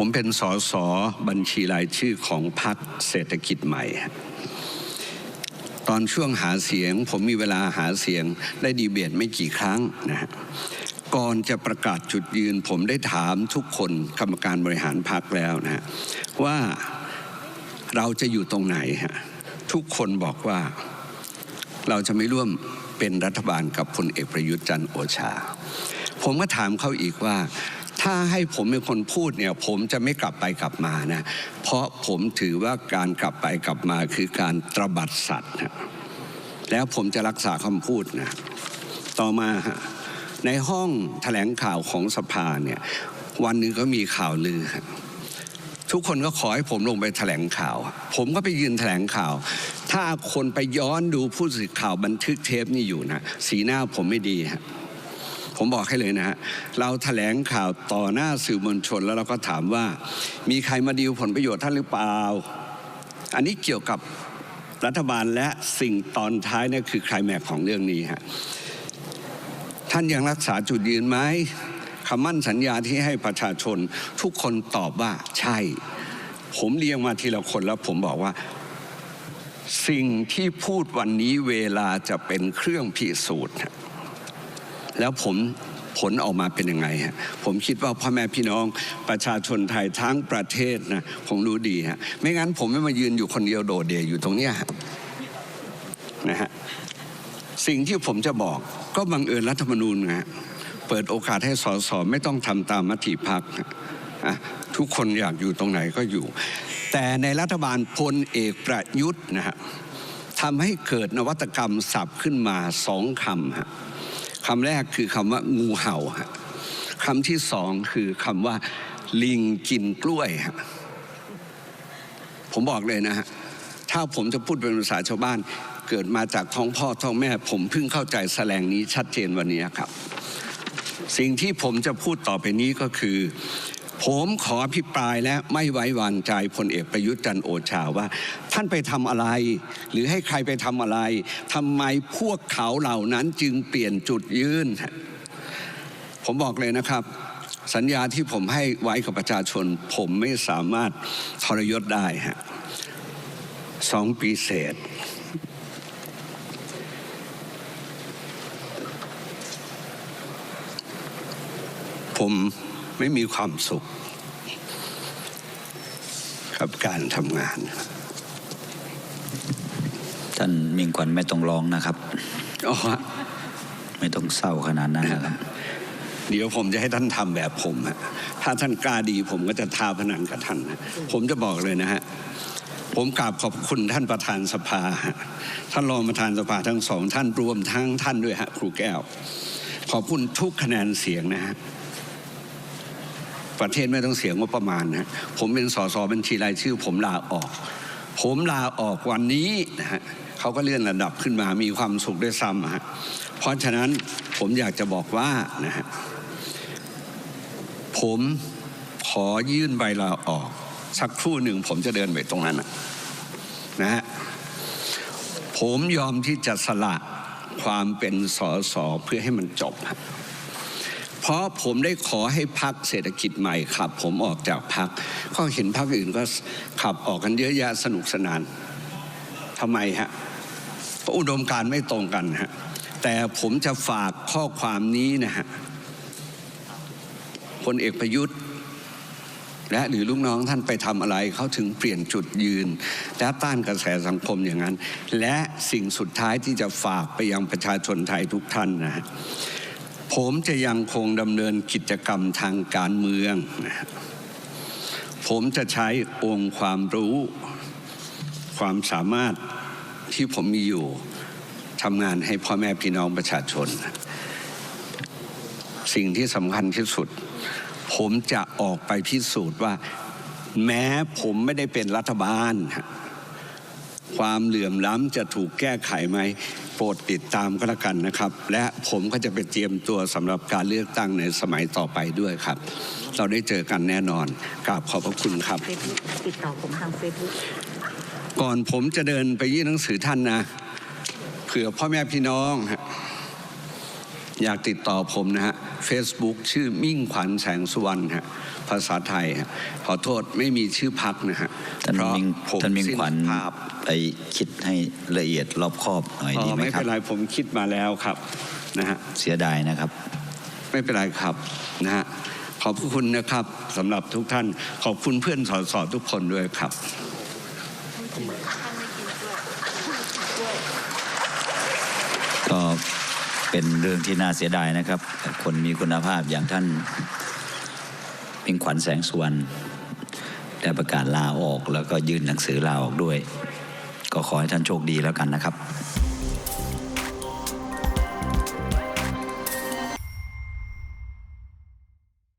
ผมเป็นสสบัญชีรายชื่อของพรรคเศรษฐกิจใหม่ ตอนช่วงหาเสียง ผมมีเวลาหาเสียงได้ดีเบตไม่กี่ครั้งนะฮะก่อนจะประกาศจุดยืน ผมได้ถามทุกคนกรรมการบริหารพรรคแล้วนะฮะว่าเราจะอยู่ตรงไหนฮะทุกคนบอกว่าเราจะไม่ร่วมเป็นรัฐบาลกับพลเอกประยุทธ์จันทร์โอชา ผมก็ถามเขาอีกว่า ถ้าให้ผมเป็นคนพูดเนี่ยผมจะไม่กลับไปกลับมานะ เพราะผมถือว่าการกลับไปกลับมาคือการตระบัดสัตว์นะแล้วผมจะรักษาคำพูดนะ ต่อมาในห้องแถลงข่าวของสภาเนี่ยวันหนึ่งก็มีข่าวลือ ทุกคนก็ขอให้ผมลงไปแถลงข่าว ผมก็ไปยืนแถลงข่าว ถ้าคนไปย้อนดูผู้สื่อข่าวบันทึกเทปนี่อยู่นะ สีหน้าผมไม่ดีฮะ ผมบอกให้เลยนะฮะเราแถลงข่าวต่อหน้าสื่อมวลชนแล้วเราก็ถามว่า มีใครมาดีลผลประโยชน์ท่านหรือเปล่า อันนี้เกี่ยวกับรัฐบาลและสิ่งตอนท้ายนี่คือใครแม็กของเรื่องนี้ฮะท่านยังรักษาจุดยืนไหมคำมั่นสัญญาที่ให้ประชาชนทุกคนตอบว่าใช่ ผมเรียงมาทีละคนแล้วผมบอกว่า สิ่งที่พูดวันนี้เวลาจะเป็นเครื่องพิสูจน์ แล้วผมผลออกมาเป็นยังไงฮะผมคิดว่าพ่อแม่พี่น้องประชาชนไทยทั้งประเทศนะคงรู้ดีฮะไม่งั้นผมไม่มายืนอยู่คนเดียวโดดเดี่ยวอยู่ตรงเนี้ยนะฮะสิ่งที่ผมจะบอกก็บังเอิญรัฐธรรมนูญนะเปิดโอกาสให้สสไม่ต้องทำตามมติพักอะทุกคนอยากอยู่ตรงไหนก็อยู่ แต่ในรัฐบาลพลเอกประยุทธ์นะฮะทำให้เกิดนวัตกรรมสับขึ้นมาสองคำฮะ คำแรกคือคำว่างูเห่าคำที่สองคือคำว่า ลิงกินกล้วยผมบอกเลยนะฮะถ้าผมจะพูดเป็นภาษาชาวบ้าน เกิดมาจากท้องพ่อท้องแม่ ผมเพิ่งเข้าใจแสลงนี้ชัดเจนวันนี้ครับ สิ่งที่ผมจะพูดต่อไปนี้ก็คือ ผมขออภิปรายและไม่ไว้วางใจพลเอกประยุทธ์จันโอชาว่า ท่านไปทำอะไร หรือให้ใครไปทำอะไรทำไมพวกเขาเหล่านั้นจึงเปลี่ยนจุดยืน ผมบอกเลยนะครับ สัญญาที่ผมให้ไว้กับประชาชน ผมไม่สามารถทรยศได้ฮะสองปีเศษผม ไม่มีความสุขกับการทำงาน ท่านมิงขวัญไม่ต้องร้องนะครับอ๋อไม่ต้องเศร้าขนาดนั้นนะครับ เดี๋ยวผมจะให้ท่านทำแบบผมฮะถ้าท่านกล้าดีผมก็จะท้าพนันกับท่านนะผมจะบอกเลยนะฮะผมกราบขอบคุณท่านประธานสภาฮะท่านรองประธานสภาทั้งสอง ท่านรวมทั้งท่านด้วยฮะครูแก้ว ขอบคุณทุกคะแนนเสียงนะฮะ ประเทศไม่ต้องเสียงว่าประมาณนะผมเป็นสสบัญชีรายชื่อ ผมลาออก ผมลาออกวันนี้นะฮะเขาก็เลื่อนระดับขึ้นมามีความสุขด้วยซ้ำฮะเพราะฉะนั้นผมอยากจะบอกว่านะฮะผมขอยื่นใบลาออก สักครู่หนึ่งผมจะเดินไปตรงนั้นนะนะฮะผมยอมที่จะสละความเป็นสสเพื่อให้มันจบฮะ เพราะผมได้ขอให้พักเศรษฐกิจใหม่ขับ ผมออกจากพักก็เห็นพักอื่นก็ขับออกกันเยอะแยะสนุกสนานทำไมฮะเพราะอุดมการไม่ตรงกันฮะแต่ผมจะฝากข้อความนี้นะฮะพลเอกประยุทธ์และหรือลูกน้องท่านไปทำอะไรเขาถึงเปลี่ยนจุดยืน และต้านกระแสสังคมอย่างนั้น และสิ่งสุดท้ายที่จะฝากไปยังประชาชนไทยทุกท่านนะฮะ ผมจะยังคงดำเนินกิจกรรมทางการเมือง ผมจะใช้องค์ความรู้ ความสามารถที่ผมมีอยู่ทำงานให้พ่อแม่พี่น้องประชาชน สิ่งที่สำคัญที่สุด ผมจะออกไปพิสูจน์ว่า แม้ผมไม่ได้เป็นรัฐบาล ความเหลื่อมล้ำจะถูกแก้ไขไหมโปรดติดตามก็แล้วกันนะครับ และผมก็จะไปเตรียมตัวสำหรับการเลือกตั้งในสมัยต่อไปด้วยครับ เราได้เจอกันแน่นอนกราบขอบพระคุณครับเฟซบุ๊กติดต่อผมทางเฟซบุ๊กก่อนผมจะเดินไปยื่นหนังสือท่านนะเผื่อพ่อแม่พี่น้องฮะ อยากติดต่อผมนะฮะ Facebook ชื่อมิ่งขวัญแสงสุวรรณฮะภาษาไทยฮะขอโทษไม่มีชื่อพักนะฮะท่านเพราะมิงผมท่านมิงสิ้ขวัญภาพไปคิดให้ละเอียดรอบคอบหน่อยอ๋ดีอไหมไม่ครัเป็บนไรผมคิดมาแล้วครับนะฮะเสียดายนะครับ ไม่เป็นไรครับนะฮะขอบคุณนะครับสำหรับทุกท่าน ขอบคุณเพื่อนสสทุกคนด้วยครับ ก็ เป็นเรื่องที่น่าเสียดายนะครับ คนมีคุณภาพอย่างท่านมิงขวัญแสงสุวรรณได้ประกาศลาออกแล้วก็ยื่นหนังสือลาออกด้วย ก็ขอให้ท่านโชคดีแล้วกันนะครับ